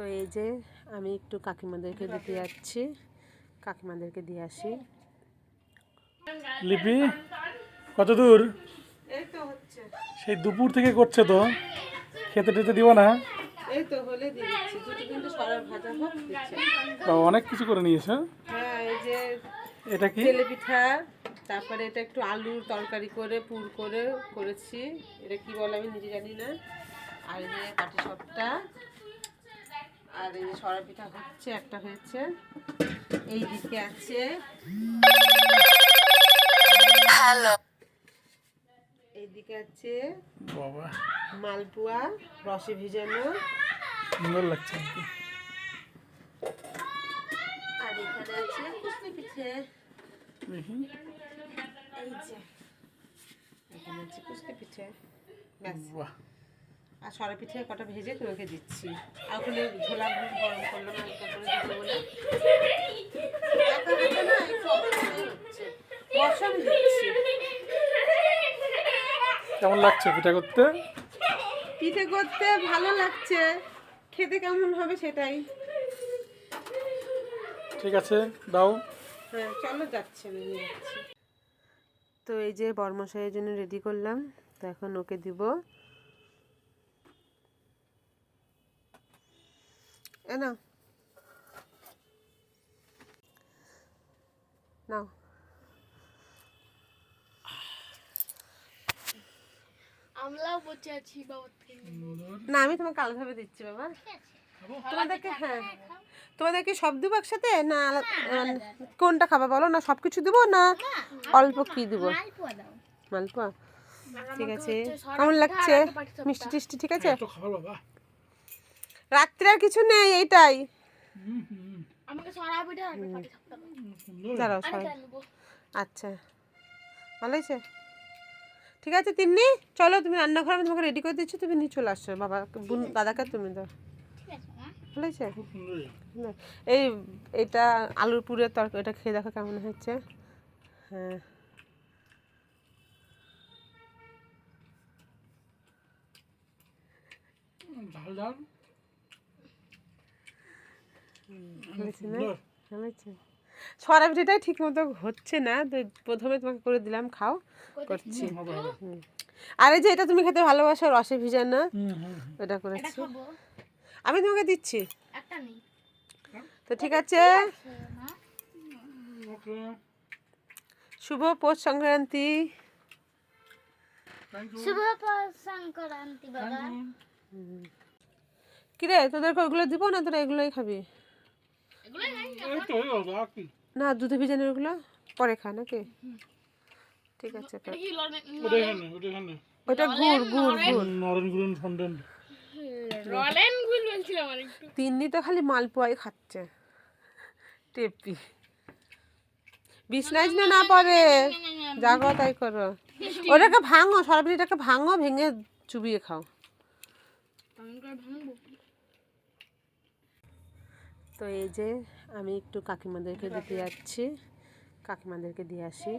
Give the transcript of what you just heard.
তো এই যে আমি একটু কাকিমাদেরকে দিতে যাচ্ছি। কাকিমাদেরকে দিয়ে আসি। লিপি কত দূর? এই তো হচ্ছে। সেই দুপুর থেকে করছে তো। খেতে টেতে দিব না? এই তো হলে দিয়ে দিচ্ছি। দুটো সরার ভাজা হোক অনেক কিছু করে নিয়েছো? হ্যাঁ এই যে এটা কি? পিঠা তারপরে এটা একটু আলুর তরকারি করে পুর করে করেছি। এটা কি বলে আমি নিজে জানি না। আর এই যে পাটি সবটা আর এই সরা পিঠা হচ্ছে একটা হয়েছে। এই দিকে আছে। এইদিকে আছে বাবা। মালপোয়া রসে ভিজানো। সুন্দর লাগছে আর আর এখানে আছে কুসনি পিঠে। দেখি। এই যে এখানে আছে কুসনি পিঠে। ব্যাস। বাহ। আর সরা পিঠে কটা ভেজে তোমাকে দিচ্ছি। আর ওখানে ঝোলা গরম করলাম হালকা করে বলে। না হচ্ছে দিচ্ছি কেমন লাগছে পিঠা করতে? পিঠে করতে ভালো লাগছে। খেতে কেমন হবে সেটাই। ঠিক আছে দাও। হ্যাঁ চলো যাচ্ছে আমি যাচ্ছি। তো এই যে বর্মশাইয়ের জন্য রেডি করলাম তো এখন ওকে দিব। এ নাও। আমরাও বসে আছি থেকে। না আমি তোমাকে আলাদাভাবে দিচ্ছি বাবা। তোমাদেরকে হ্যাঁ। তোমাদেরকে সব দেবো একসাথে? না মানে কোনটা খাবা বলো? না সব কিছু দেবো না অল্প কি দেবো? মালপোয়া ঠিক আছে। কেমন লাগছে? মিষ্টি টিষ্টি ঠিক আছে? বাবা। রাত্রে আর কিছু নেই এইটাই। দাঁড়াও আচ্ছা। ভালো হয়েছে? ঠিক আছে তিন্নি চলো তুমি রান্নাঘর আমি তোমাকে রেডি করে দিচ্ছি তুমি নিয়ে চলে আসছো। বাবা বোন দাদাকে তুমি দাও। ঠিক আছে ভালো হয়েছে? খুব সুন্দর না, এই এটা আলুর পুরের তরকারি এটা খেয়ে দেখো কেমন হচ্ছে হ্যাঁ। ঝাল ঝাল। হয়েছে না? সুন্দর ভালো হয়েছে। সরা পিঠাটাই ঠিক মতো হচ্ছে না। তো প্রথমে তোমাকে করে দিলাম খাও। করছি। হুম। আর যে এটা তুমি খেতে ভালোবাসো রসে ভিজানো হুম হুম এটা করেছি আমি তোমাকে দিচ্ছি। তো ঠিক আছে। শুভ পৌষ সংক্রান্তি। শুভ সংক্রান্তি বাবা। কিরে তোদেরকে ওইগুলো দিব না? তোরা এগুলোই খাবি। না দুধে ভিজানোর ওগুলো পরে খা নাকি? ঠিক আছে। ওটা গুড় গুড় গুড়। নরেন গুরেন ফন্ডেন। রলেন গুল বলছিলাম আর একটু। তিন্নি তো খালি মালপোয়াই খাচ্ছে। টেপি। বিছনায় না পড়ে। যা করো তাই করো। ওটাকে ভাঙো সরাপিটাকে ভাঙো ভেঙে চুবিয়ে খাও। তো এই যে আমি একটু কাকিমাদেরকে দিতে যাচ্ছি। কাকিমাদেরকে দিয়ে আসি।